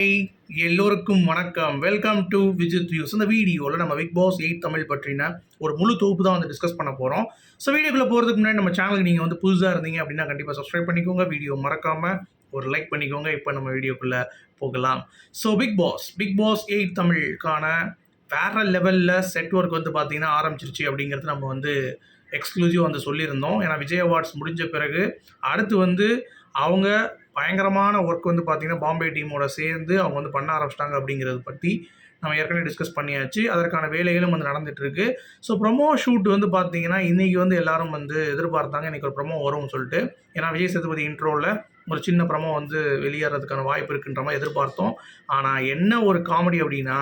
Hi எல்லோருக்கும் வணக்கம். Welcome to Vijith views இந்த வீடியோவில் நம்ம பிக் பாஸ் எயிட் தமிழ் பற்றின ஒரு முழு தொகுப்பு தான் வந்து டிஸ்கஸ் பண்ண போகிறோம் ஸோ வீடியோக்குள்ளே போகிறதுக்கு முன்னாடி நம்ம சேனலுக்கு நீங்கள் வந்து புதுசாக இருந்தீங்க அப்படின்னா கண்டிப்பாக சப்ஸ்கிரைப் பண்ணிக்கோங்க. வீடியோ மறக்காமல் ஒரு லைக் பண்ணிக்கோங்க. இப்போ நம்ம வீடியோக்குள்ளே போகலாம். So big boss big boss eight தமிழுக்கான வேற லெவலில் செட் ஒர்க் வந்து பார்த்திங்கன்னா ஆரம்பிச்சிருச்சு அப்படிங்கிறது நம்ம வந்து எக்ஸ்க்ளூசிவ் வந்து சொல்லியிருந்தோம். ஏன்னா விஜய் அவார்ட்ஸ் முடிஞ்ச பிறகு அடுத்து வந்து அவங்க பயங்கரமான ஒர்க் வந்து பார்த்தீங்கன்னா பாம்பே டீமோட சேர்ந்து அவங்க வந்து பண்ண ஆரம்பிச்சிட்டாங்க அப்படிங்கிறத பற்றி நம்ம ஏற்கனவே டிஸ்கஸ் பண்ணியாச்சு. அதற்கான வேலைகளும் வந்து நடந்துகிட்ருக்கு ஸோ ப்ரொமோ ஷூட் வந்து பார்த்தீங்கன்னா இன்றைக்கி வந்து எல்லாரும் வந்து எதிர்பார்த்தாங்க. இன்றைக்கி ஒரு ப்ரொமோ வரும்னு சொல்லிட்டு. ஏன்னா விஜய் சேதுபதி இன்ட்ரோவில் ஒரு சின்ன ப்ரமோ வந்து வெளியேறதுக்கான வாய்ப்பு இருக்குன்ற மாதிரி எதிர்பார்த்தோம். ஆனால் என்ன ஒரு காமெடி அப்படின்னா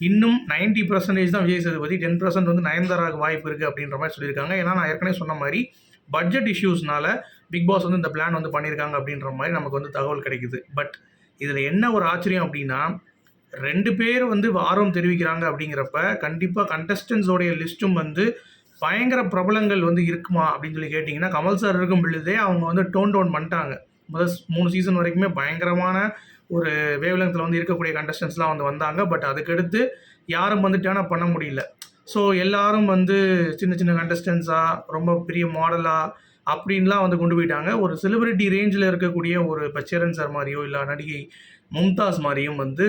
இன்னும் 90% பர்சன்டேஜ் தான் விஜய் சேதுபதி டென் பர்சன்ட் வந்து நயன்தாராவுக்கு வாய்ப்பு இருக்குது அப்படின்ற மாதிரி சொல்லியிருக்காங்க. ஏன்னா நான் ஏற்கனவே சொன்ன மாதிரி பட்ஜெட் இஷ்யூஸ்னால பிக் பாஸ் வந்து இந்த பிளான் வந்து பண்ணியிருக்காங்க அப்படின்ற மாதிரி நமக்கு வந்து தகவல் கிடைக்குது. பட் இதில் என்ன ஒரு ஆச்சரியம் அப்படின்னா ரெண்டு பேர் வந்து ஆர்வம் தெரிவிக்கிறாங்க அப்படிங்கிறப்ப கண்டிப்பாக கண்டஸ்டன்ஸோடைய லிஸ்ட்டும் வந்து பயங்கர பிரபலங்கள் வந்து இருக்குமா அப்படின்னு சொல்லி கேட்டிங்கன்னா கமல் சார் இருக்கும் பொழுதே அவங்க வந்து டோன் டவுன் பண்ணிட்டாங்க. முதல் மூணு சீசன் வரைக்குமே பயங்கரமான ஒரு வேவலங்கத்தில் வந்து இருக்கக்கூடிய கண்டஸ்டன்ஸ்லாம் வந்து வந்தாங்க. பட் அதுக்கடுத்து யாரும் வந்து டேர்ன் பண்ண முடியல. ஸோ எல்லாரும் வந்து சின்ன சின்ன கண்டஸ்டன்ஸாக ரொம்ப பெரிய மாடலாக அப்படின்லாம் வந்து கொண்டு போயிட்டாங்க. ஒரு செலிபிரிட்டி ரேஞ்சில் இருக்கக்கூடிய ஒரு பச்சரன் சார் மாதிரியோ இல்லை நடிகை மும்தாஸ் மாதிரியும் வந்து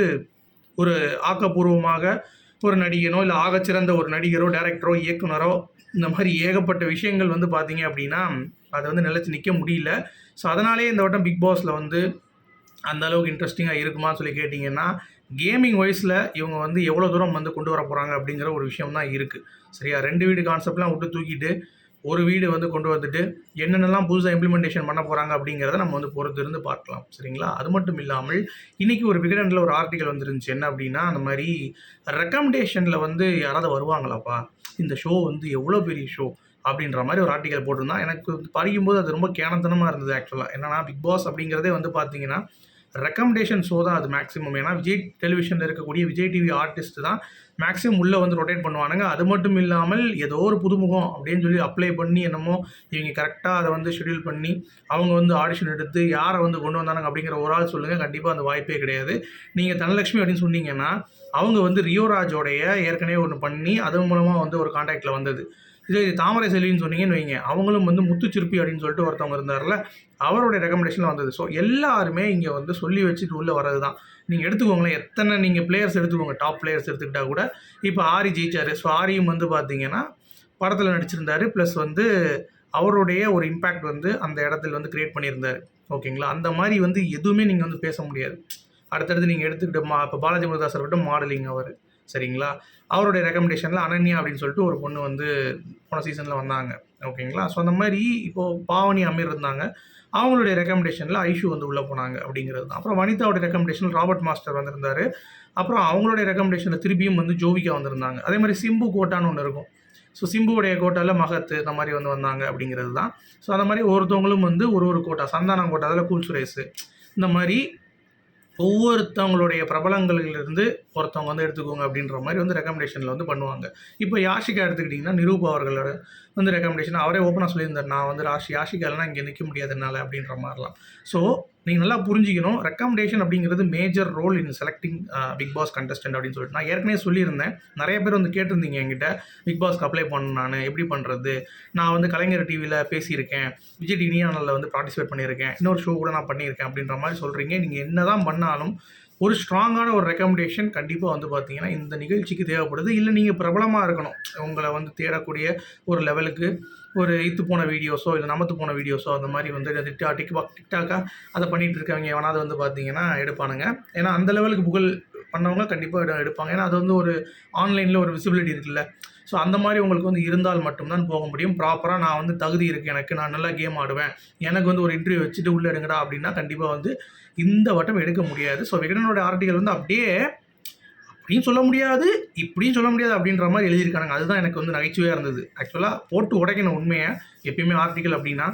ஒரு ஆக்கப்பூர்வமாக ஒரு நடிகனோ இல்லை ஆகச்சிறந்த ஒரு நடிகரோ டைரக்டரோ இயக்குனரோ இந்த மாதிரி ஏகப்பட்ட விஷயங்கள் வந்து பார்த்தீங்க அப்படின்னா அதை வந்து நிலச்சி நிற்க முடியல. ஸோ அதனாலே இந்த வட்டம் பிக் பாஸில் வந்து அந்த அளவுக்கு இன்ட்ரெஸ்டிங்காக இருக்குமான்னு சொல்லி கேட்டிங்கன்னா கேமிங் வைஸில் இவங்க வந்து எவ்வளோ தூரம் வந்து கொண்டு வர போகிறாங்க அப்படிங்கிற ஒரு விஷயம் தான் இருக்குது சரியா? ரெண்டு வீடு கான்செப்ட்லாம் விட்டு தூக்கிட்டு ஒரு வீடு வந்து கொண்டு வந்துட்டு என்னென்னலாம் புதுசாக இம்ப்ளிமெண்டேஷன் பண்ண போகிறாங்க அப்படிங்கிறத நம்ம வந்து பொறுத்து இருந்து பார்க்கலாம். சரிங்களா? அது மட்டும் இல்லாமல் இன்றைக்கி ஒரு விகடனில் ஒரு ஆர்டிக்கல் வந்துருந்துச்சு. என்ன அப்படின்னா அந்த மாதிரி ரெக்கமெண்டேஷனில் வந்து யாராவது வருவாங்களாப்பா? இந்த ஷோ வந்து எவ்வளோ பெரிய ஷோ அப்படின்ற மாதிரி ஒரு ஆர்டிக்கல் போட்டிருந்தான். எனக்கு படிக்கும்போது அது ரொம்ப கேனத்தனமாக இருந்தது ஆக்சுவலாக என்னென்னா பிக் பாஸ் அப்படிங்கிறதே வந்து பார்த்தீங்கன்னா ரெக்கமெண்டேஷன் ஷோ தான் அது மேக்ஸிமம் ஏன்னா விஜய் டெலிவிஷனில் இருக்கக்கூடிய விஜய் டிவி ஆர்டிஸ்ட் தான் மேக்ஸிமம் உள்ளே வந்து ரொட்டேட் பண்ணுவானுங்க. அது மட்டும் இல்லாமல் ஏதோ ஒரு புதுமுகம் அப்படின்னு சொல்லி அப்ளை பண்ணி என்னமோ இவங்க கரெக்டாக அதை வந்து ஷெட்யூல் பண்ணி அவங்க வந்து ஆடிஷன் எடுத்து யாரை வந்து கொண்டு வந்தாங்க அப்படிங்கிற ஒரு ஆள் சொல்லுங்கள் கண்டிப்பாக அந்த வாய்ப்பே கிடையாது. நீங்கள் தனலட்சுமி அப்படின்னு சொன்னீங்கன்னா அவங்க வந்து ரியோராஜோடைய ஏற்கனவே ஒன்று பண்ணி அது மூலமாக வந்து ஒரு கான்டாக்டில் வந்தது. இதே இது தாமரை செல்வின்னு சொன்னீங்கன்னு வைங்க. அவங்களும் வந்து முத்துச்சிற்பி அப்படின்னு சொல்லிட்டு ஒருத்தவங்க இருந்தார்ல அவருடைய ரெக்கமெண்டேஷனில் வந்தது. ஸோ எல்லாருமே இங்கே வந்து சொல்லி வச்சுட்டு உள்ளே வர்றது தான் நீங்கள் எடுத்துக்கோங்களேன் எத்தனை நீங்கள் பிளேயர்ஸ் எடுத்துக்கோங்க. டாப் பிளேயர்ஸ் எடுத்துக்கிட்டால் கூட இப்போ ஆரி ஜெயிச்சார். ஸோ ஆரியும் வந்து பார்த்தீங்கன்னா படத்தில் நடிச்சிருந்தாரு. ப்ளஸ் வந்து அவருடைய ஒரு இம்பேக்ட் வந்து அந்த இடத்துல வந்து கிரியேட் பண்ணியிருந்தார். ஓகேங்களா அந்த மாதிரி வந்து எதுவுமே நீங்கள் வந்து பேச முடியாது. அடுத்தடுத்து நீங்கள் எடுத்துக்கிட்ட மா இப்போ பாலாஜி முருதாஸ் இருக்கட்டும் மாடலிங் அவர். சரிங்களா? அவருடைய ரெக்கமெண்டேஷனில் அனன்யா அப்படின்னு சொல்லிட்டு ஒரு பொண்ணு வந்து போன சீசனில் வந்தாங்க. ஓகேங்களா? ஸோ அந்த மாதிரி இப்போது பாவனி அமீர் இருந்தாங்க. அவங்களுடைய ரெக்கமெண்டேஷனில் ஐஷு வந்து உள்ளே போனாங்க அப்படிங்கிறது தான். அப்புறம் வனிதாவுடைய ரெக்கமெண்டேஷனில் ராபர்ட் மாஸ்டர் வந்திருந்தார். அப்புறம் அவங்களுடைய ரெக்கமெண்டேஷனில் திருப்பியும் வந்து ஜோவிகா வந்திருந்தாங்க. அதே மாதிரி சிம்பு கோட்டான்னு ஒன்று இருக்கும். ஸோ சிம்புவுடைய கோட்டாவில் மகத்து இந்த மாதிரி வந்து வந்தாங்க அப்படிங்கிறது தான். ஸோ அந்த மாதிரி ஒருத்தவங்களும் வந்து ஒரு ஒரு கோட்டா சந்தானம் கோட்டா அதில் கூல் சுரேஷ். இந்த மாதிரி ஒவ்வொருத்தவங்களுடைய பிரபலங்களிலிருந்து ஒருத்தவங்க வந்து எடுத்துக்கோங்க அப்படின்ற மாதிரி வந்து ரெக்கமெண்டேஷனில் வந்து பண்ணுவாங்க. இப்போ யாஷிகா எடுத்துக்கிட்டிங்கன்னா நிரூபா அவர்களோட வந்து ரெக்கமெண்டேஷன் அவரே ஓப்பனாக சொல்லியிருந்தார் நான் வந்து ராஷி யாஷிகாலாம் இங்கே நிற்க முடியாது என்னால் அப்படின்ற மாதிரிலாம். ஸோ நீங்கள் நல்லா புரிஞ்சுக்கணும். ரெக்கமெண்டேஷன் அப்படிங்கிறது major role in selecting big boss contestant அப்படின்னு சொல்லிட்டு நான் ஏற்கனவே சொல்லியிருந்தேன். நிறைய பேர் வந்து கேட்டிருந்தீங்க என்கிட்ட. பிக் பாஸ்க்கு அப்ளை பண்ண நான். எப்படி பண்ணுறது நான் வந்து கலைஞர் டிவியில் பேசியிருக்கேன். விஜய் டிவி சேனலில் வந்து பார்ட்டிசிபேட் பண்ணியிருக்கேன். இன்னொரு ஷோ கூட நான் பண்ணியிருக்கேன் அப்படின்ற மாதிரி சொல்கிறீங்க நீங்கள் என்ன தான் பண்ணாலும் ஒரு ஸ்ட்ராங்கான ஒரு ரெக்கமெண்டேஷன் கண்டிப்பாக வந்து பார்த்தீங்கன்னா இந்த நிகழ்ச்சிக்கு தேவைப்படுது. இல்லை நீங்கள் பிரபலமாக இருக்கணும். உங்களை வந்து தேடக்கூடிய ஒரு லெவலுக்கு ஒரு இத்து போன வீடியோஸோ இல்லை நமத்து போன வீடியோஸோ அந்த மாதிரி வந்து டிக்டா டிக்டாக் டிக்டாக்காக அதை பண்ணிகிட்டு இருக்கவங்க எவனாவது வந்து பார்த்தீங்கன்னா எடுப்பானுங்க. ஏன்னா அந்த லெவலுக்கு புகழ் பண்ணவங்க கண்டிப்பாக எடுப்பாங்க. ஏன்னா அது வந்து ஒரு ஆன்லைனில் ஒரு விசிபிலிட்டி இருக்குல்ல. ஸோ அந்த மாதிரி உங்களுக்கு வந்து இருந்தால் மட்டும்தான் போக முடியும். ப்ராப்பராக நான் வந்து தகுதி இருக்குது எனக்கு. நான் நல்லா கேம் ஆடுவேன். எனக்கு வந்து ஒரு இன்டர்வியூ வச்சுட்டு உள்ளே எடுங்கடா அப்படின்னா கண்டிப்பாக வந்து இந்த வட்டம் எடுக்க முடியாது. ஸோ விகடனோட ஆர்டிகல் வந்து அப்படியே அப்படின்னு சொல்ல முடியாது இப்படியும் சொல்ல முடியாது அப்படின்ற மாதிரி எழுதியிருக்காங்க அதுதான் எனக்கு வந்து நகைச்சுவையாக இருந்தது. ஆக்சுவலாக போட்டு உடைக்கணும் உண்மையை எப்பயுமே ஆர்டிகல் அப்படின்னா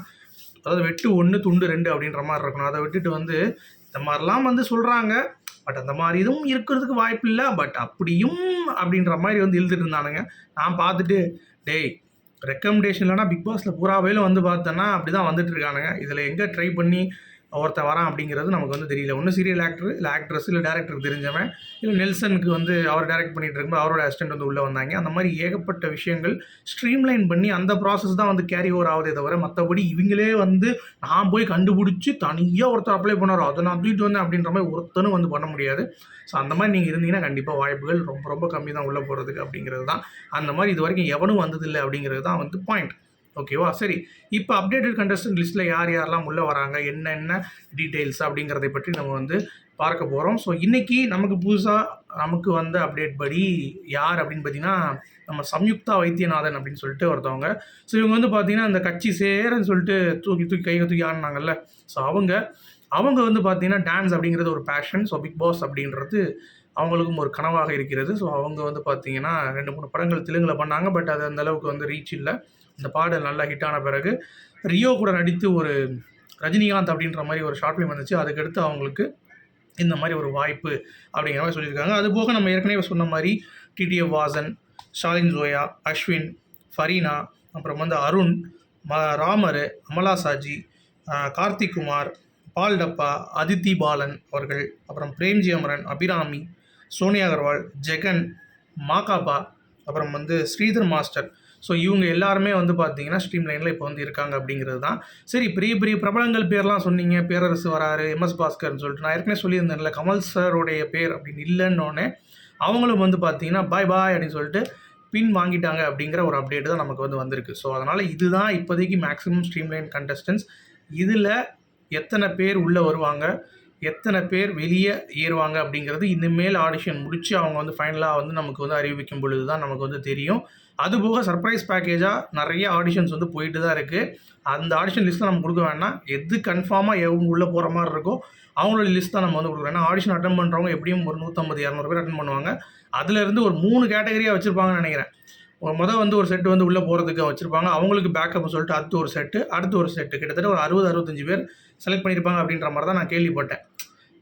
அதாவது வெட்டு ஒன்று துண்டு ரெண்டு அப்படின்ற மாதிரி இருக்கணும். அதை விட்டுட்டு வந்து இந்த மாதிரிலாம் வந்து சொல்கிறாங்க பட் அந்த மாதிரி இதுவும் இருக்கிறதுக்கு வாய்ப்பு இல்லை. பட் அப்படியும் அப்படின்ற மாதிரி வந்து இழுத்துட்டு இருந்தானுங்க. நான் பார்த்துட்டு டேய் ரெக்கமெண்டேஷன் இல்லைனா பிக் பாஸில் பூராவையிலும் வந்து பார்த்தேன்னா அப்படி தான் வந்துட்டு இருக்கானுங்க. இதில் எங்கே ட்ரை பண்ணி ஒருத்தன் வரான் அப்படிங்கிறது நமக்கு வந்து தெரியல. ஒன்று சீரியல் ஆக்டர் இல்லை ஆக்ட்ரஸ் இல்லை டேரக்டருக்கு தெரிஞ்சவன் இல்லை நெல்சனுக்கு வந்து அவர் டைரக்ட் பண்ணிட்டு இருக்கும்போது அவரோட அசிஸ்டன்ட் வந்து உள்ளே வந்தாங்க. அந்த மாதிரி ஏகப்பட்ட விஷயங்கள் ஸ்ட்ரீம்லைன் பண்ணி அந்த ப்ராசஸ் தான் வந்து கேரி ஓவர் ஆகுதே தவிர மற்றபடி இவங்களே வந்து நான் போய் கண்டுபிடிச்சி தனியாக ஒருத்தர் அப்ளை பண்ணாரோ அதை நான் அப்டேட் வந்தேன் அப்படின்ற மாதிரி ஒருத்தனும் வந்து பண்ண முடியாது. ஸோ அந்த மாதிரி நீங்கள் இருந்தீங்கன்னா கண்டிப்பாக வாய்ப்புகள் ரொம்ப ரொம்ப கம்மி தான் உள்ளே போகிறதுக்கு அப்படிங்கிறது தான். அந்த மாதிரி இது வரைக்கும் எவனும் வந்ததில்லை அப்படிங்கிறது தான் வந்து பாயிண்ட் ஓகேவா? சரி. இப்போ அப்டேட்டட் கண்டஸ்டன்ட் லிஸ்ட்டில் யார் யாரெல்லாம் உள்ளே வராங்க? என்னென்ன டீட்டெயில்ஸ் அப்படிங்கிறதை பற்றி நம்ம வந்து பார்க்க போகிறோம் ஸோ இன்றைக்கி நமக்கு புதுசாக நமக்கு வந்த அப்டேட் படி யார் அப்படின்னு பார்த்தீங்கன்னா நம்ம சம்யுக்தா வைத்தியநாதன் அப்படின்னு சொல்லிட்டு ஒருத்தவங்க. ஸோ இவங்க வந்து பார்த்தீங்கன்னா இந்த கட்சி சேரன்னு சொல்லிட்டு தூக்கி தூக்கி கை தூக்கி ஆடினாங்கல்ல. ஸோ அவங்க அவங்க வந்து பார்த்தீங்கன்னா டான்ஸ் அப்படிங்கிறது ஒரு பேஷன் ஸோ பிக் பாஸ் அப்படின்றது அவங்களுக்கும் ஒரு கனவாக இருக்கிறது. ஸோ அவங்க வந்து பார்த்தீங்கன்னா ரெண்டு மூணு படங்கள் தெலுங்கில் பண்ணாங்க. பட் அது அந்தளவுக்கு வந்து ரீச் இல்லை. இந்த பாடல் நல்லா ஹிட் ஆன பிறகு ரியோ கூட நடித்து ஒரு ரஜினிகாந்த் அப்படின்ற மாதிரி ஒரு ஷார்ட் ஃபிலிம் வந்துச்சு. அதுக்கடுத்து அவங்களுக்கு இந்த மாதிரி ஒரு வாய்ப்பு அப்படிங்கிற மாதிரி சொல்லியிருக்காங்க. அது போக நம்ம ஏற்கனவே சொன்ன மாதிரி டிடிஎஃப் வாசன் ஷாலின் ஜோயா அஸ்வின் ஃபரீனா அப்புறம் வந்து அருண் ம ராமர் அமலா சாஜி ஆஹ் கார்த்திக் குமார் பால் டப்பா அதித்தி பாலன் அவர்கள் அப்புறம் பிரேம்ஜி அமரன் அபிராமி சோனியா அகர்வால் ஜெகன் மாகாபா அப்புறம் வந்து ஸ்ரீதர் மாஸ்டர் ஸோ இவங்க எல்லாருமே வந்து பார்த்தீங்கன்னா ஸ்ட்ரீம் லைனில் இப்போ வந்து இருக்காங்க அப்படிங்கிறது தான். சரி பெரிய பெரிய பிரபலங்கள் பேர்லாம் சொன்னீங்க. பேரரசு வராரு எம்எஸ் பாஸ்கர்னு சொல்லிட்டு. நான் ஏற்கனவே சொல்லியிருந்தேன்ல கமல் சாரோடைய பேர் அப்படின்னு இல்லைன்னொன்னே அவங்களும் வந்து பார்த்தீங்கன்னா பாய் பாய் அப்படின்னு சொல்லிட்டு பின் வாங்கிட்டாங்க அப்படிங்கிற ஒரு அப்டேட் தான் நமக்கு வந்து வந்திருக்கு. ஸோ அதனால் இதுதான் இப்போதைக்கு மேக்ஸிமம் ஸ்ட்ரீம்லைன் கண்டஸ்டன்ஸ் இதில் எத்தனை பேர் உள்ளே வருவாங்க எத்தனை பேர் வெளியே ஏறுவாங்க அப்படிங்கிறது இனிமேல் ஆடிஷன் முடித்து அவங்க வந்து ஃபைனலாக வந்து நமக்கு வந்து அறிவிக்கும் பொழுது தான் நமக்கு வந்து தெரியும். அதுபோக சர்ப்ரைஸ் பேக்கேஜாக நிறைய ஆடிஷன்ஸ் வந்து போயிட்டு தான் இருக்குது அந்த ஆடிஷன் லிஸ்ட்டில் நம்ம கொடுக்க வேணாம். எது கன்ஃபார்மாக எவங்க உள்ளே போகிற மாதிரி இருக்கோ அவங்களோட லிஸ்ட் தான் நம்ம வந்து கொடுக்குறோம் ஏன்னா ஆடிஷன் அட்டன் பண்ணுறவங்க எப்படியும் ஒரு நூற்றம்பது இரநூறு பேர் அட்டன் பண்ணுவாங்க. அதுலேருந்து ஒரு மூணு கேட்டகரியாக வச்சுருப்பாங்கன்னு நினைக்கிறேன். ஒரு மொதல் வந்து ஒரு செட்டு வந்து உள்ளே போகிறதுக்கு வச்சுருப்பாங்க. அவங்களுக்கு பேக்கப் சொல்லிட்டு அடுத்து ஒரு செட்டு அடுத்து ஒரு செட்டு கிட்டத்தட்ட ஒரு அறுபது அறுபத்தஞ்சு பேர் செலக்ட் பண்ணியிருப்பாங்க அப்படின்ற மாதிரி தான் நான் கேள்விப்பட்டேன்.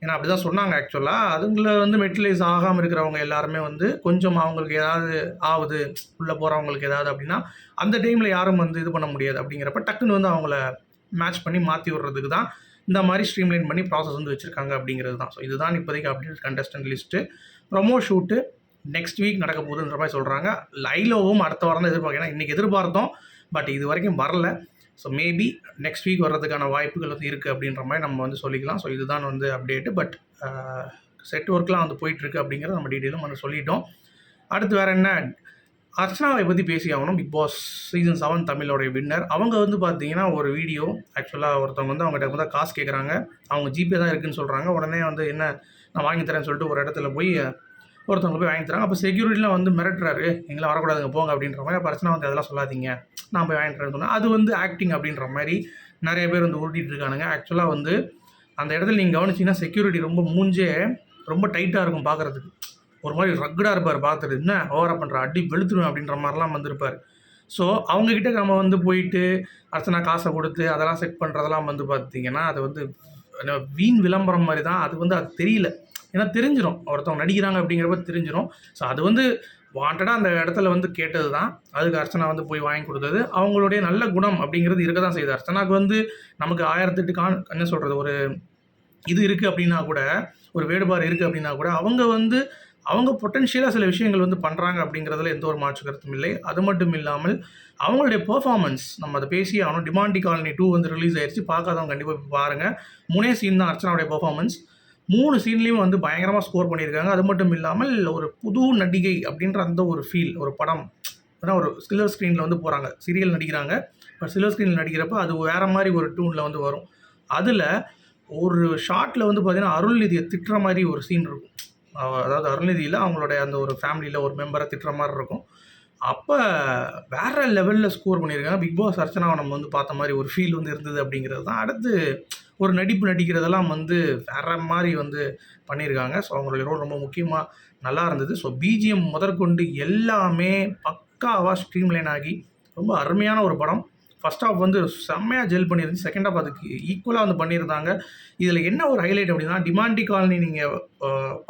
ஏன்னா அப்படி தான் சொன்னாங்க ஆக்சுவலாக அதுங்கள வந்து மெட்டிலைஸ் ஆகாமல் இருக்கிறவங்க எல்லாருமே வந்து கொஞ்சம் அவங்களுக்கு ஏதாவது ஆகுது உள்ளே போகிறவங்களுக்கு ஏதாவது அப்படின்னா அந்த டைமில் யாரும் வந்து இது பண்ண முடியாது அப்படிங்கிறப்ப டக்குன்னு வந்து அவங்கள மேட்ச் பண்ணி மாற்றி விடுறதுக்கு தான் இந்த மாதிரி ஸ்ட்ரீம்லைன் பண்ணி ப்ராசஸ் வந்து வச்சுருக்காங்க அப்படிங்கிறது தான். ஸோ இதுதான் இப்போதைக்கு update contestant list promo shoot next week நடக்க போகுதுன்ற மாதிரி சொல்கிறாங்க லைலோவும் அடுத்த வாரம் தான் எதிர்பார்க்க ஏன்னா இன்றைக்கி எதிர்பார்த்தோம் பட் இது வரைக்கும் வரல. ஸோ மேபி நெக்ஸ்ட் வீக் வர்றதுக்கான வாய்ப்புகள் வந்து இருக்குது அப்படின்ற மாதிரி நம்ம வந்து சொல்லிக்கலாம். ஸோ இதுதான் வந்து அப்டேட்டு பட் செட் ஒர்க்லாம் வந்து போயிட்டுருக்கு அப்படிங்கிறத நம்ம டீட்டெயிலும் வந்து சொல்லிட்டோம். அடுத்து வேறு என்ன? அர்ச்சனாவை பற்றி பேசி ஆகணும். பிக் பாஸ் சீசன் செவன் தமிழோடைய வின்னர் அவங்க வந்து பார்த்தீங்கன்னா ஒரு வீடியோ ஆக்சுவலாக ஒருத்தவங்க வந்து அவங்ககிட்ட வந்து காசு கேட்குறாங்க அவங்க ஜிபே தான் இருக்குதுன்னு சொல்கிறாங்க உடனே வந்து என்ன? நான் வாங்கி தரேன்னு சொல்லிட்டு ஒரு இடத்துல போய் ஒருத்தவங்க போய் வாங்கி தராங்க அப்போ செக்யூரிட்டிலாம் வந்து மிரட்டுறாரு. எங்களை வரக்கூடாதுங்க போங்க அப்படின்ற மாதிரி பிரச்சனை வந்து அதெல்லாம் சொல்லாதீங்க. நான் போய் வாங்கிட்டு சொன்னேன் அது வந்து ஆக்டிங் அப்படின்ற மாதிரி நிறைய பேர் வந்து உருட்டிகிட்டு இருக்கானுங்க. ஆக்சுவலாக வந்து அந்த இடத்துல நீங்கள் கவனிச்சிங்கன்னா செக்யூரிட்டி ரொம்ப மூஞ்சே ரொம்ப டைட்டாக இருக்கும் பார்க்குறதுக்கு ஒரு மாதிரி ரக்கடாக இருப்பார் பார்த்துட்டு என்ன ஓவரா பண்ணுற அடி வெளுத்துருவேன் அப்படின்ற மாதிரிலாம் வந்திருப்பார். ஸோ அவங்கக்கிட்ட நம்ம வந்து போயிட்டு அர்ச்சனா காசை கொடுத்து அதெல்லாம் செட் பண்ணுறதெல்லாம் வந்து பார்த்தீங்கன்னா அது வந்து என்ன வீண் விளம்பரம் மாதிரி தான். அது வந்து அது தெரியல. ஏன்னா தெரிஞ்சிடும் ஒருத்தவங்க நடிக்கிறாங்க அப்படிங்கிறப்ப தெரிஞ்சிடும் ஸோ அது வந்து வாண்டடாக அந்த இடத்துல வந்து கேட்டது தான் அதுக்கு அர்ச்சனா வந்து போய் வாங்கி கொடுத்தது. அவங்களுடைய நல்ல குணம் அப்படிங்கிறது இருக்க தான் செய்யுது. அர்ச்சனாக்கு வந்து நமக்கு ஆயிரத்தெட்டு கான் என்ன சொல்கிறது ஒரு இது இருக்குது அப்படின்னா கூட ஒரு வேடுபாடு இருக்குது அப்படின்னா கூட அவங்க வந்து அவங்க பொட்டென்ஷியலாக சில விஷயங்கள் வந்து பண்ணுறாங்க அப்படிங்கிறதுல எந்த ஒரு மாற்று கருத்தும் இல்லை. அது மட்டும் இல்லாமல் அவங்களுடைய பெர்ஃபார்மன்ஸ் நம்ம அதை பேசி ஆகணும் டிமாண்டி காலனி டூ வந்து ரிலீஸ் ஆயிடுச்சு பார்க்காதவங்க கண்டிப்பாக பாருங்கள் முனே சீன் தான் அர்ச்சனாவுடைய பெர்ஃபார்மன்ஸ் மூணு சீன்லேயும் வந்து பயங்கரமாக ஸ்கோர் பண்ணியிருக்காங்க. அது மட்டும் இல்லாமல் ஒரு புது நடிகை அப்படின்ற அந்த ஒரு ஃபீல் ஒரு படம். ஏன்னா ஒரு சில்வர் ஸ்க்ரீனில் வந்து போகிறாங்க சீரியல் நடிக்கிறாங்க. பட் சில்வர் ஸ்க்ரீனில் நடிக்கிறப்ப அது வேறு மாதிரி ஒரு டூனில் வந்து வரும். அதில் ஒரு ஷார்ட்டில் வந்து பார்த்திங்கன்னா அருள்நிதியை திட்டுற மாதிரி ஒரு சீன் இருக்கும். அதாவது அருள்நிதியில் அவங்களுடைய அந்த ஒரு ஃபேமிலியில் ஒரு மெம்பரை திட்டுற மாதிரி இருக்கும். அப்போ வேற லெவலில் ஸ்கோர் பண்ணியிருக்காங்க. பிக் பாஸ் அர்ச்சனாவை நம்ம வந்து பார்த்த மாதிரி ஒரு ஃபீல் வந்து இருந்தது அப்படிங்கிறது தான். அடுத்து ஒரு நடிப்பு நடிக்கிறதெல்லாம் வந்து வேற மாதிரி வந்து பண்ணியிருக்காங்க. ஸோ அவங்களுடைய ரோல் ரொம்ப முக்கியமாக நல்லா இருந்தது. ஸோ பிஜிஎம் முதற்கொண்டு எல்லாமே பக்காவாக ஸ்ட்ரீம்லைன் ஆகி ரொம்ப அருமையான ஒரு படம். ஃபர்ஸ்ட் ஹாஃப் வந்து செம்மையாக ஜெல் பண்ணியிருந்துச்சு செகண்ட் ஹாஃப் அதுக்கு ஈக்குவலாக வந்து பண்ணியிருந்தாங்க. இதில் என்ன ஒரு ஹைலைட் அப்படின்னா டிமாண்டி காலனி நீங்கள்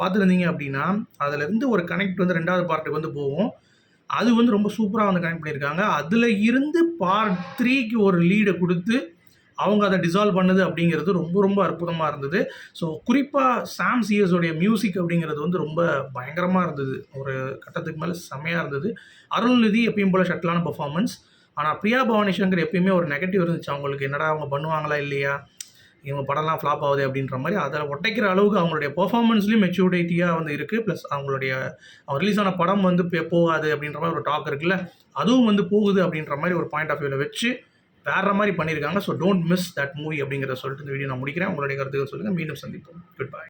பார்த்துருந்தீங்க அப்படின்னா அதுலேருந்து ஒரு கனெக்ட் வந்து ரெண்டாவது பார்ட்டுக்கு வந்து போகும். அது வந்து ரொம்ப சூப்பராக வந்து கனெக்ட் பண்ணியிருக்காங்க. அதில் இருந்து பார்ட் த்ரீக்கு ஒரு லீடை கொடுத்து அவங்க அதை டிசால்வ் பண்ணுது அப்படிங்கிறது ரொம்ப ரொம்ப அற்புதமாக இருந்தது. ஸோ குறிப்பாக சாம் சிஎஸோடைய மியூசிக் அப்படிங்கிறது வந்து ரொம்ப பயங்கரமாக இருந்தது. ஒரு கட்டத்துக்கு மேலே செமையாக இருந்தது. அருள்நிதி எப்பயும் போல் ஷட்டிலான பர்ஃபார்மன்ஸ் ஆனால் பிரியா பவானி சங்கர் எப்பயுமே ஒரு நெகட்டிவ் இருந்துச்சு. அவங்களுக்கு என்னடா அவங்க பண்ணுவாங்களா இல்லையா? இவங்க படம்லாம் ஃப்ளாப் ஆகுது அப்படின்ற மாதிரி அதில் ஒட்டைக்கிற அளவுக்கு அவங்களுடைய பெர்ஃபார்மன்ஸ்லேயும் மெச்சூரிட்டியாக வந்து இருக்குது ப்ளஸ் அவங்களுடைய ரிலீஸ் ஆன படம் வந்து போகாது அப்படின்ற மாதிரி ஒரு டாக் இருக்குல்ல? அதுவும் வந்து போகுது அப்படின்ற மாதிரி ஒரு பாயிண்ட் ஆஃப் வியூவில் வச்சு வேற மாதிரி பண்ணியிருக்காங்க. So don't miss that movie அப்படிங்கிறத சொல்லிட்டு இந்த வீடியோ நான் முடிக்கிறேன். உங்களுடைய கருத்துக்கள் சொல்லுங்கள் மீண்டும் சந்திப்போம். Good bye